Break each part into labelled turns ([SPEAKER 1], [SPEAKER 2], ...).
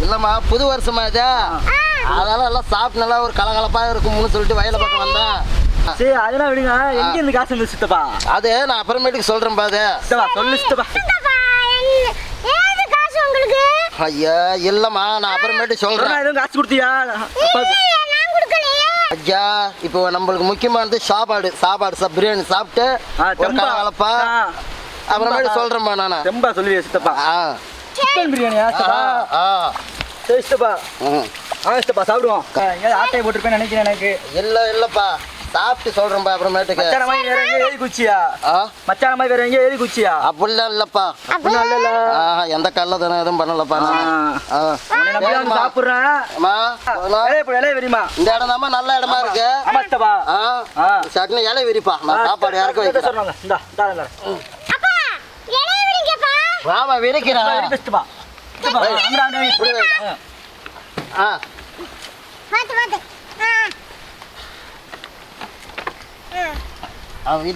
[SPEAKER 1] இல்லம்மா புது வருஷமா இது? அதனால எல்லாம் சாப்பிட்டு நல்லா ஒரு கலகலப்பா இருக்கும்னு சொல்லிட்டு வயல பக்கம் வந்தேன்
[SPEAKER 2] சரி அதெல்லாம் விடுங்க. எங்க இருந்து காசு வந்து சித்தப்பா?
[SPEAKER 1] அது நான் அப்புறமேட்டுக்கு சொல்றேன் பாது
[SPEAKER 2] சித்தப்பா சொல்லு சித்தப்பா.
[SPEAKER 3] என்னப்பா, என்ன- ஏது காசு உங்களுக்கு?
[SPEAKER 1] ஐயா இல்லம்மா நான் அப்புறமேட்டு
[SPEAKER 2] அப்புறம்
[SPEAKER 1] சொல்றேன்.
[SPEAKER 2] எதுவும் காசு கொடுத்தியா?
[SPEAKER 1] ஐயா இப்போ நம்மளுக்கு முக்கியமானது சாப்பாடு சாப்பாடு சாப் பிரியாணி சாப்பிட்டு
[SPEAKER 2] ஆ,
[SPEAKER 1] ஒரு. கலகலப்பா. அப்புறமேட்டு
[SPEAKER 2] தெம்பா.
[SPEAKER 1] சொல்றேன்மா நானு.
[SPEAKER 2] ரொம்ப சொல்லுவியா சித்தப்பா.
[SPEAKER 1] ஆ.
[SPEAKER 2] சிக்கன் பிரியாணியா
[SPEAKER 1] ஆ,
[SPEAKER 2] சித்தப்பா
[SPEAKER 1] ஆ
[SPEAKER 2] சரி சித்தப்பா.
[SPEAKER 1] ம்.
[SPEAKER 2] ஆ சித்தப்பா சாப்பிடுவோம். எங்கேயாவது ஆட்டையை போட்டிருப்பேன்னு நினைக்கிறேன் எனக்கு.
[SPEAKER 1] இல்ல இல்லப்பா. சாப்பிட்டு சொல்றேன்பா அப்புறமேட்டுக்கு.
[SPEAKER 2] மச்சான மாதிரி வேற எங்கேயும் ஏறி குச்சியா?
[SPEAKER 1] ஆ?
[SPEAKER 2] மச்சான மாதிரி வேற எங்கேயும் ஏறி குச்சியா?
[SPEAKER 1] அப்படிலாம் இல்லப்பா.
[SPEAKER 2] அப்படிலாம் இல்லைல்ல
[SPEAKER 1] ஆ, எந்த கள்ளத்தனம் எதுவும் பண்ணலப்பா நான்.
[SPEAKER 2] சாப்பிடுறேன். இலைய விரிமா
[SPEAKER 1] இந்த இடம் தாம்மா நல்ல இடமா இருக்கு.
[SPEAKER 2] ஆமா சித்தப்பா.
[SPEAKER 1] ஆ.
[SPEAKER 2] ஆ.
[SPEAKER 1] சட்னி இலை விரிப்பா நான் சாப்பாடு இறக்க வைக்கிறேன்.
[SPEAKER 2] சொல்றாங்க இந்தா இந்தா இந்தா
[SPEAKER 3] அப்பா இலைய விடுங்கப்பா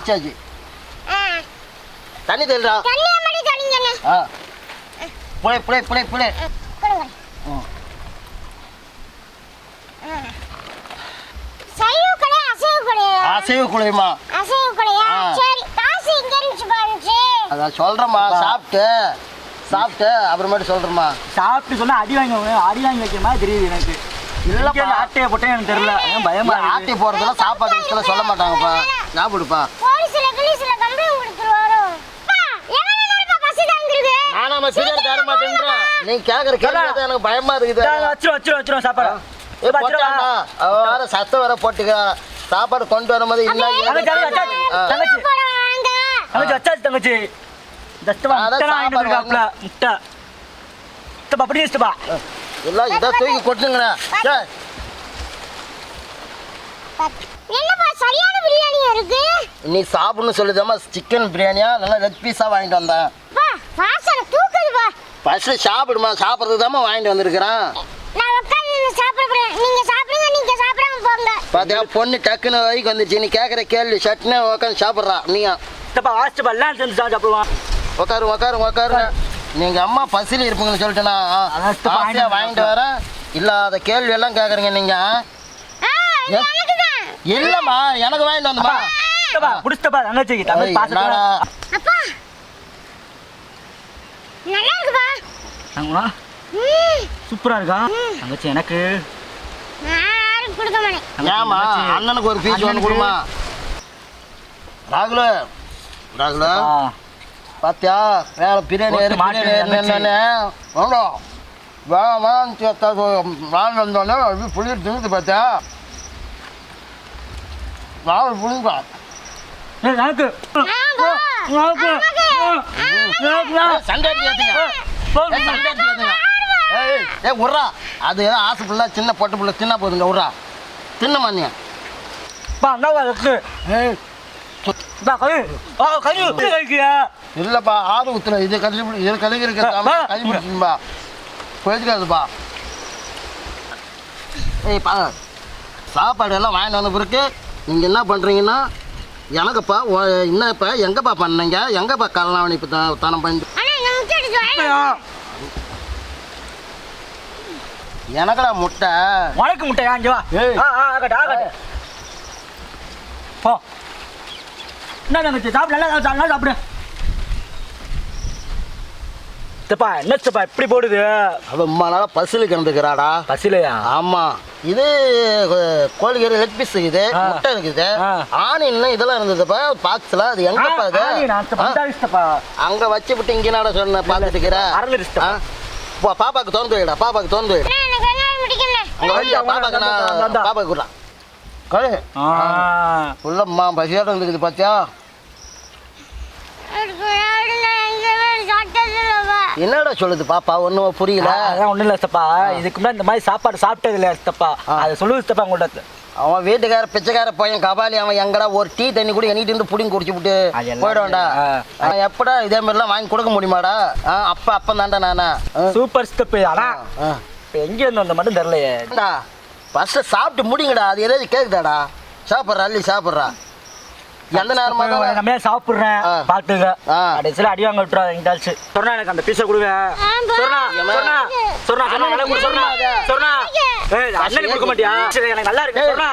[SPEAKER 1] வாமா ஆ தண்ணி தெளிடா ஆ புளை புளை புளை புளை ம்.
[SPEAKER 3] கடை, அசைவ
[SPEAKER 1] அசைவு குழையுமா
[SPEAKER 3] அசைவ கடையா?
[SPEAKER 1] ஆ.
[SPEAKER 3] சரி காசு எங்க இருந்துச்சு பாருச்சு
[SPEAKER 1] அதான் சொல்றேம்மா சாப்பிட்டு சாப்பிட்டு அப்புறமேட்டு சொல்றேம்மா.
[SPEAKER 2] சாப்பிட்டு சொன்னா அடி வாங்கி அடி வாங்கி வைக்கிற மாதிரி தெரியுது எனக்கு.
[SPEAKER 1] இல்லப்பா.
[SPEAKER 2] ஆட்டையை போட்டேன் எனக்கு தெரியல. ஏன் பயமா
[SPEAKER 1] ஆட்டி
[SPEAKER 2] இருக்கு
[SPEAKER 1] போறதெல்லாம் சாப்பாடு விஷயத்துல சொல்ல மாட்டாங்கப்பா. சாப்பிடுப்பா? நானாம பிரியாணி தர மாட்டேன்றேன் நீ கேக்குற கேள்வி எனக்கு பயமா இருக்குது.
[SPEAKER 2] வச்சிரும் வச்சிரும் வச்சிரும் சாப்பாடு.
[SPEAKER 1] வேற சத்தம் வேற போட்டுக்க. சாப்பாடு கொண்டு வரும்போது இல்ல
[SPEAKER 2] தங்கச்சி, தங்கச்சி,
[SPEAKER 1] ஆ.
[SPEAKER 2] தங்கச்சி ஜஸ்ட்பா முட்டை வாங்கிட்டு வந்திருக்காப்ல முட்டை. அப்படி
[SPEAKER 1] இதை தூக்கி கொட்டுங்கண்ணே.
[SPEAKER 3] என்னப்பா சரியான பிரியாணியா இருக்கு?
[SPEAKER 1] நீ சாப்பிடணும்னு சொல்லுதாம்மா சிக்கன் பிரியாணியா? நல்லா லெக் பீஸா வாங்கிட்டு வந்தேன்.
[SPEAKER 3] வாசனை தூக்குதுப்பா
[SPEAKER 1] ஃபர்ஸ்ட் சாப்பிடுமா சாப்பிட்றதுக்கு தாம்மா வாங்கிட்டு வந்திருக்கிறேன்.
[SPEAKER 3] நான் நீங்க சாப்பிடுங்க நீங்க சாப்பிடாம போங்க.
[SPEAKER 1] பாத்தியா பொண்ணு டக்குன்னு வரைக்கும் வந்துச்சு. நீ கேட்குற கேள்வி சட்னு உட்காந்து சாப்பிட்றா நீயா?
[SPEAKER 2] சித்தப்பா வாசிச்சப்பா எல்லாம் சேர்ந்து சாப்பிட்டு சாப்பிடுவான்
[SPEAKER 1] உட்காரு உட்காரு உட்காரு நீங்க அம்மா பசியில் இருப்பீங்கன்னு சொல்லிட்டு நான்
[SPEAKER 2] அதான் சித்தப்பா
[SPEAKER 1] ஆசையா
[SPEAKER 2] வாங்கிட்டு
[SPEAKER 1] வரேன் இல்லாத கேள்வி எல்லாம் கேட்குறீங்க நீங்க
[SPEAKER 3] தான்
[SPEAKER 1] இல்லம்மா எனக்கு வாங்கிட்டு வந்துமா
[SPEAKER 2] சித்தப்பா புடிச்சிட்டப்பா தங்கச்சிக்கு தங்கச்சி பாசத்தோட
[SPEAKER 3] அப்பா. நல்லா இருக்குப்பா
[SPEAKER 2] சூப்பரா இருக்கா? தங்கச்சி எனக்கு.
[SPEAKER 3] கொடுக்க மாட்டேன்.
[SPEAKER 1] ஏமா. அண்ணனுக்கு ஒரு பீஸ் ஒன்று. கொடுமா? ராகுலு ராகுலு
[SPEAKER 2] ஆ,
[SPEAKER 1] பாத்தியா? வேலை பிரியாணி பிரியாணி
[SPEAKER 2] தங்கச்சி.
[SPEAKER 1] என்னன்னு வேணா வேணாம் நான் வந்தோடனே அது புளி திங்குது பார்த்தியா ராகுல் புளிப்பா
[SPEAKER 2] எனக்கு
[SPEAKER 1] ஏய் உர்றா. அது ஏதோ ஆசை புள்ள சின்ன பொட்டு புள்ள தின்னா போதுங்க உர்றா. தின்னமா நீ.
[SPEAKER 2] பா என்ன இருக்கு.
[SPEAKER 1] ஏய்
[SPEAKER 2] ஆ கைக்கியா
[SPEAKER 1] இல்லைப்பா ஆறு ஊத்துல இது கழுவி இது கழுவி இருக்க
[SPEAKER 2] பா.
[SPEAKER 1] கை பிடிச்சிருப்பா போயிருக்காதுப்பா ஏய் பா சாப்பாடு எல்லாம் வாங்கிட்டு வந்த பிறகு நீங்கள் என்ன பண்ணுறீங்கன்னா எனக்குப்பா ஓ- என்னப்பா எங்கப்பா பண்ணீங்க? எங்கப்பா கல்யாணம் இப்போ தனம் பண்ணி
[SPEAKER 3] நான்
[SPEAKER 1] எனக்குடா முட்டை.
[SPEAKER 2] உனக்கு முட்டையா? இங்க வா.
[SPEAKER 1] ஏய்.
[SPEAKER 2] ஆ ஆ ஆகட்டும் ஆகட்டும். போ. என்ன தங்கச்சி சாப்பிடு நல்லா சாப்பிடு, சாப்பிடு சித்தப்பா என்ன சித்தப்பா இப்படி போடுது
[SPEAKER 1] அவன் அம்மா நாளாக பஸ்ஸில் கிடந்துக்கிறாடா.
[SPEAKER 2] பசிலையா
[SPEAKER 1] ஆமாம் இது கோழிக்கறி லெக் பீஸ் இருக்குது. முட்டை இருக்குது. ஆனியன் இதெல்லாம் இருந்ததுப்பா பாக்ஸில் அது?
[SPEAKER 2] சித்தப்பா
[SPEAKER 1] அங்க வச்சு விட்டு இங்க நட சொன்ன
[SPEAKER 2] சித்தப்பா.
[SPEAKER 1] பாப்பாக்கு திறந்து வைடா பாப்பாக்கு திறந்து வைடா. பாப்பாக்கு நான். பாப்பாக்கு விடலாம்
[SPEAKER 2] ஆ.
[SPEAKER 1] உள்ளம்மா பசியாட இருக்குது
[SPEAKER 3] இல்லைப்பா.
[SPEAKER 1] என்னடா சொல்லுது பாப்பா? ஒண்ணும் புரியல.
[SPEAKER 2] அதான் ஒண்ணும் இல்ல சித்தப்பா. இதுக்கு முன்னாடி இந்த மாதிரி சாப்பாடு சாப்பிட்டது இல்லையா சித்தப்பா. அதை சொல்லுது சித்தப்பா உங்கள்ட்ட.
[SPEAKER 1] அவன் வீட்டுக்கார பிச்சைக்கார பையன் கபாலி அவன் எங்கடா ஒரு டீ தண்ணி கூட எண்ணிட்டு இருந்து புடிங்க குடிச்சு விட்டு
[SPEAKER 2] ஆ.
[SPEAKER 1] அவன் எப்படா இதே மாதிரிலாம் வாங்கி கொடுக்க முடியுமாடா? அப்ப அப்ப தான்டா நானா.
[SPEAKER 2] சூப்பர் ஸ்டெப் ஆனா எங்க இருந்து வந்த மட்டும் தெரியலையே.
[SPEAKER 1] ஃபர்ஸ்ட் சாப்பிட்டு முடிங்கடா. அது ஏதாவது கேக்குதாடா? சாப்பிட்றா அள்ளி சாப்பிட்றா. எந்த நேரமா தான்
[SPEAKER 2] நம்ம சாப்பிடுறேன். பாத்துக்க
[SPEAKER 1] ஆ.
[SPEAKER 2] கடைசியில் அடி வாங்க விட்டுறாத எங்கிட்டாச்சு சொன்னா எனக்கு அந்த பீஸை கொடுங்க. சொன்னா சொன்னா சொன்னா சொன்னா நல்லா கொடு சொன்னா. சொன்னா. ஏய் அண்ணனுக்கு கொடுக்க மாட்டியா? சரி எனக்கு நல்லா இருக்கு சொன்னா.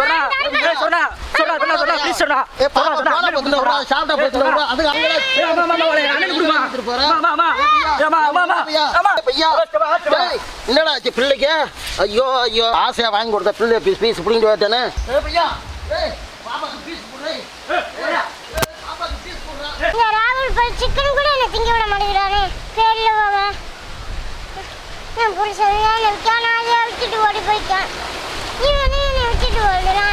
[SPEAKER 2] சொன்னா சொன்னா சொன்னா சொன்னா. ப்ளீஸ் சொன்னா.
[SPEAKER 1] ஏ பாப்பா பத்துல விடுறா அது
[SPEAKER 2] அம்மா, அம்மா, கொடுமா. அம்மா, அம்மா, அம்மா. அம்மா, அம்மா.
[SPEAKER 1] பையா. என்னடா ஆச்சு பிள்ளைக்கு? ஐயோ ஐயோ. ஆசையா வாங்கி கொடுத்த பிள்ளை பீஸ் பீஸ் பிடிங்கிட்டு வரட்டானே பையா. ஏய் பாப்பாக்கு பீஸ்
[SPEAKER 3] இந்த ராகுல் சிக்கன் கூட என்ன திங்க விட மாட்டேங்கிறானே. பேர்ல புருஷன் விட்டான் நான் அதை விட்டுட்டு ஓடி போயிட்டான்? இவனே என்னை விட்டுட்டு ஓடுறான்